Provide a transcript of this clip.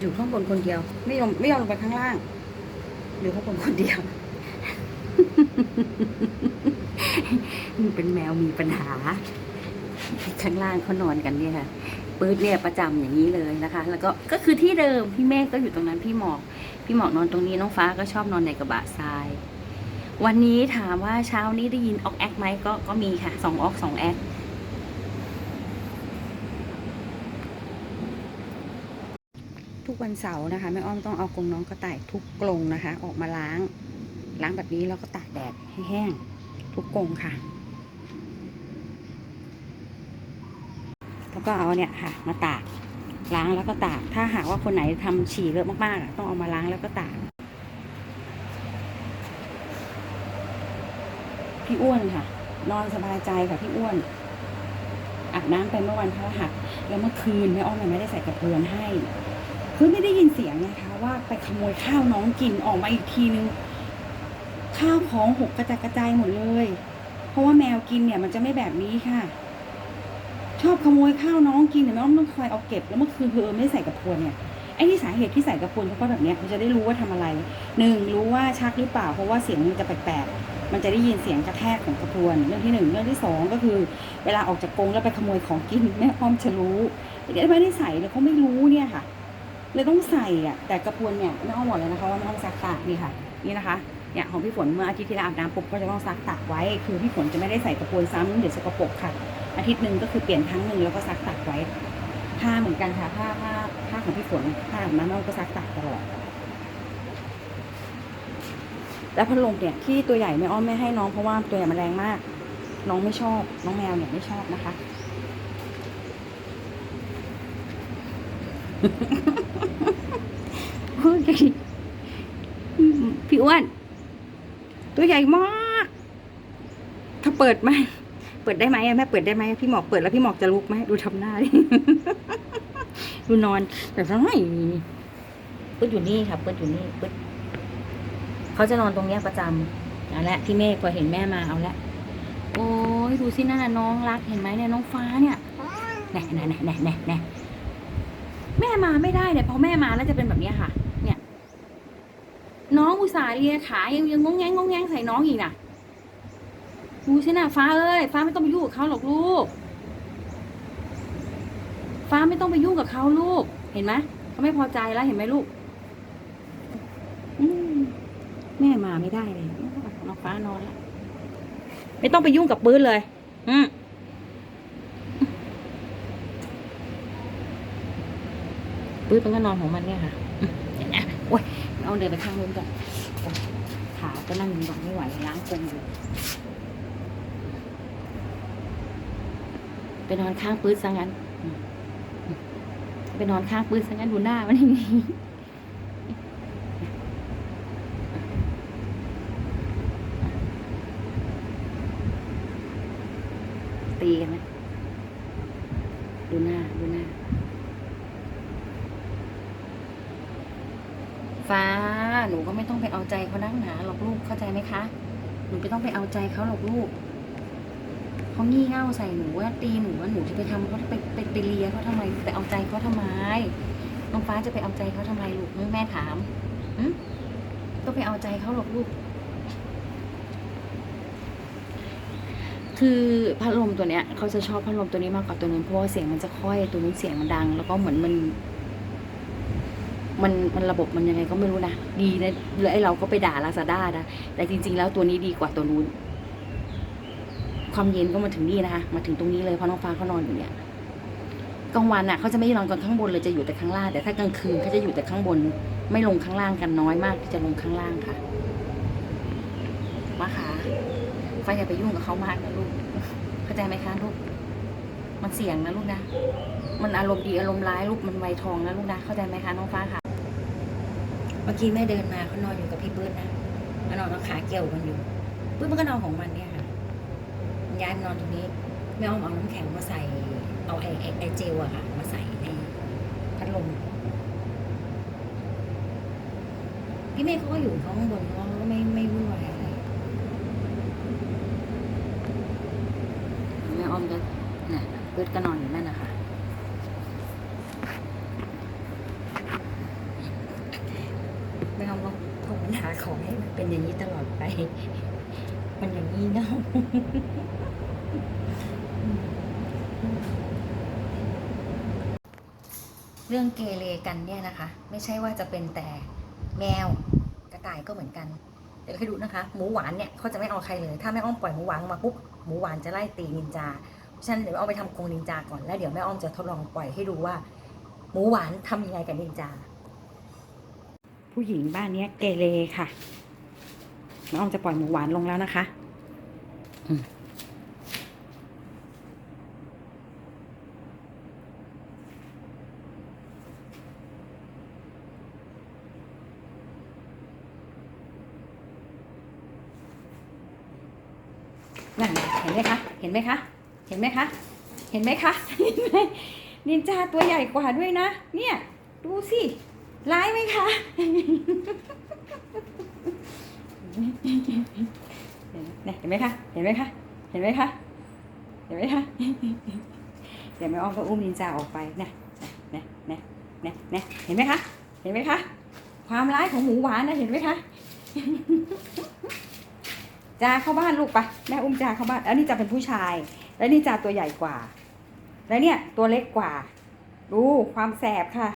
อยู่ข้างบนคนเดียว ไม่ยอมไม่ยอมลงไปข้างล่าง อยู่ข้างบนคนเดียวมันเป็นแมวมีปัญหา ข้างล่างเขานอนกันเนี่ยค่ะปื๊ดเนี่ยประจำอย่างนี้เลยนะคะ แล้วก็ก็คือที่เดิมพี่เมฆก็อยู่ตรงนั้นพี่หมอก พี่หมอกนอนตรงนี้น้องฟ้าก็ชอบนอนในกระบะทราย วันนี้ถามว่าเช้านี้ได้ยินออกแอคไหมก็ก็มีค่ะสองออกสองแอค ทุกวันเสาร์นะคะแม่อ้อมต้องเอากรงน้องกระต่ายทุกกรงนะคะ ออกมาล้าง ล้างแบบนี้แล้วก็ตากแดดให้แห้งทุกกรงค่ะ แล้วก็เอาเนี่ยค่ะ มาตากล้างแล้วก็ตาก ถ้าหากว่าคนไหนทำฉี่เยอะมากๆต้องเอามาล้างแล้วก็ตากพี่อ้วนค่ะ นอนสบายใจค่ะพี่อ้วนอาบน้ำไปเมื่อวันพฤหัสแล้วเมื่อคืนแม่อ้อมยังไม่ได้ใส่กระเพือนให้ คือไม่ได้ยินเสียงนะคะว่าไปขโมยข้าวน้องกินออกมาอีกทีนึง ข้าวของหกกระจายกระจายหมดเลย เพราะว่าแมวกินเนี่ยมันจะไม่แบบนี้ค่ะ ชอบขโมยข้าวน้องกินเนี่ยแม่อ้อมต้องคอยเอาเก็บแล้วเมื่อคืนเพอไม่ใส่กระพวนเนี่ยไอ้ที่สาเหตุที่ใส่กระพวนเพราะแบบเนี้ยมันจะได้รู้ว่าทำอะไรหนึ่งรู้ว่าชักหรือเปล่า เพราะว่าเสียงมันจะแปลกๆมันจะได้ยินเสียงกระแทกของกระพวนเรื่องที่หนึ่งเรื่องที่สองก็คือ เวลาออกจากกรงแล้วไปขโมยของกินแม่อ้อมจะรู้แต่ไม่ได้ใส่เลยเขาไม่รู้เนี่ยค่ะ เลยต้องใส่อะแต่กระพวนเนี่ยไม่อ้อมบอกเลยนะคะว่าไม่ต้องซักตากนี่ค่ะ นี่นะคะเนี่ยของพี่ฝนเมื่ออาทิตย์ที่แล้วอาบน้ำปุ๊บก็จะต้องซักตากไว้ คือพี่ฝนจะไม่ได้ใส่กระพวนซ้ำเดี๋ยวสกปรกค่ะ อาทิตย์หนึ่งก็คือเปลี่ยนครั้งหนึ่งแล้วก็ซักตากไว้ผ้าเหมือนกันค่ะผ้าผ้าผ้าของพี่ฝนผ้าอาบน้ำเราก็ซักตากตลอดแล้วพัดลมเนี่ยที่ตัวใหญ่ไม่อ้อมไม่ให้น้องเพราะว่าตัวใหญ่มันแรงมาก น้องไม่ชอบ น้องแมวเนี่ยไม่ชอบนะคะ พูดกันดิพี่อ้วน ตัวใหญ่มากถ้าเปิดไหมเปิดได้ไหมอะแม่เปิดได้ไหมพี่หมอกเปิดแล้วพี่หมอกจะลุกไหมดูทำหน้าดิดูนอน แต่ทำไมปึ๊ดอยู่นี่ค่ะปึ๊ดอยู่นี่ปึ๊ดเขาจะนอนตรงเนี้ยประจำเอาละพี่เมฆพอเห็นแม่มาเอาละโอ้ยดูสินั่นน่ะน้องรักเห็นไหมเนี่ยน้องฟ้าเนี่ยแน่แน่แน่แน่แน่ แน่แม่มาไม่ได้เนี่ยพอแม่มาแล้วจะเป็นแบบนี้ค่ะ เนี่ย น้องอุตส่าห์เลียขายังยังงงแงงงงแงงใส่น้องอีกน่ะดูสินะฟ้าเอ้ยฟ้าไม่ต้องไปยุ่งกับเขาหรอกลูก ฟ้าไม่ต้องไปยุ่งกับเขาลูก เห็นไหมเขาไม่พอใจแล้วเห็นไหมลูกอแม่มาไม่ได้เลยน้องฟ้านอนแล้วไม่ต้องไปยุ่งกับปื้นเลย อืม ปื้นมันก็นอนของมันเนี่ยค่ะเห็นไหมโอ้ยเอาเดินไปข้างนู้นก่อนขาก็นั่งยังไม่ไหวล้างกรงอยู่ไปนอนข้างปื้ดซะงั้นไปนอนข้างปื้ดซะงั้นดูหน้ามันอย่างนี้ตีกันไหมดูหน้าดูหน้า ฟ้า หนูก็ไม่ต้องไปเอาใจเขานักหนาหรอกลูกเข้าใจไหมคะ หนูไม่ต้องไปเอาใจเขาหรอกลูกเขางี่เง่าใส่หนูว่าตีหนูว่าหนูจะไปทำเขาไปไปไปเลียเขาทำไมไปเอาใจเขาทำไมน้องฟ้าจะไปเอาใจเขาทำไมลูกแม่ถามอืมต้องไปเอาใจเขาหรอกลูกคือพัดลมตัวเนี้ยเขาจะชอบพัดลมตัวนี้มากกว่าตัวนู้นเพราะว่าเสียงมันจะค่อยตัวนู้นเสียงมันดัง แล้วก็เหมือนมัน มันมันระบบมันยังไงก็ไม่รู้นะดีนะแล้วไอ้เราก็ไปด่าลาซาด้านะแต่จริง ๆ แล้วตัวนี้ดีกว่าตัวนู้น ความเย็นก็มาถึงนี่นะคะมาถึงตรงนี้เลยเพราะน้องฟ้าเขานอนอยู่เนี่ยกลางวันน่ะเขาจะไม่นอนกันข้างบนเลยจะอยู่แต่ข้างล่าง แต่ถ้ากลางคืนเขาจะอยู่แต่ข้างบน ไม่ลงข้างล่างกันน้อยมากที่จะลงข้างล่างค่ะมาค่ะฟ้าอย่าไปยุ่งกับเขามากนะลูกเข้าใจไหมคะลูกมันเสี่ยงนะลูกนะ มันอารมณ์ดีอารมณ์ร้ายลูกมันไวทองนะลูกนะ เข้าใจไหมคะน้องฟ้าค่ะ เมื่อกี้แม่เดินมาเขานอนอยู่กับพี่ปื้ดนะมันนอนเอาขาเกี่ยวกันอยู่ปื้ดมันก็นอนของมันเนี่ยค่ะย้ายมานอนตรงนี้แม่อ้อมเอาน้ำแข็งมาใส่ เอาไอไอเจลอะค่ะ มาใส่ในพัดลมพี่เมฆเขาก็อยู่ข้างบนเขาก็ไม่ไม่วุ่นวายอะไรแม่อ้อมก็เนี่ยปืดก็นอนอยู่นั่นนะ หาของให้มันเป็นอย่างนี้ตลอดไป มันอย่างนี้เนาะเรื่องเกเรกันเนี่ยนะคะ ไม่ใช่ว่าจะเป็นแต่แมวกระต่ายก็เหมือนกัน เดี๋ยวให้ดูนะคะ หมูหวานเนี่ยเขาจะไม่เอาใครเลย ถ้าแม่อ้อมปล่อยหมูหวานมาปุ๊บหมูหวานจะไล่ตีนินจาฉะนั้นเดี๋ยวแม่อ้อมไปทำกรงนินจาก่อนแล้วเดี๋ยวแม่อ้อมจะทดลองปล่อยให้ดูว่า หมูหวานทำยังไงกับนินจา ผู้หญิงบ้านนี้เกเรค่ะน้องออมจะปล่อยหมูหวานลงแล้วนะคะนั่นเห็นไหมคะ เห็นไหมคะ เห็นไหมคะ เห็นไหมคะเห็นไหมนินจาตัวใหญ่กว่าด้วยนะ เนี่ย ดูสิ ร้ายไหมคะ เห็นไหมคะ เห็นไหมคะ เห็นไหมคะ เห็นไหมคะ เดี๋ยวแม่อ้อมก็อุ้มนินจาออกไปเนี่ยเนี่ยเนี่ยเนี่ยเนี่ยเห็นไหมคะ เห็นไหมคะ ความร้ายของหมูหวานนะเห็นไหมคะจาเข้าบ้านลูกไปแม่อุ้มจาเข้าบ้านแล้วนี่จาเป็นผู้ชาย แล้วนี่จาตัวใหญ่กว่า แล้วเนี่ยตัวเล็กกว่า ดูความแสบค่ะ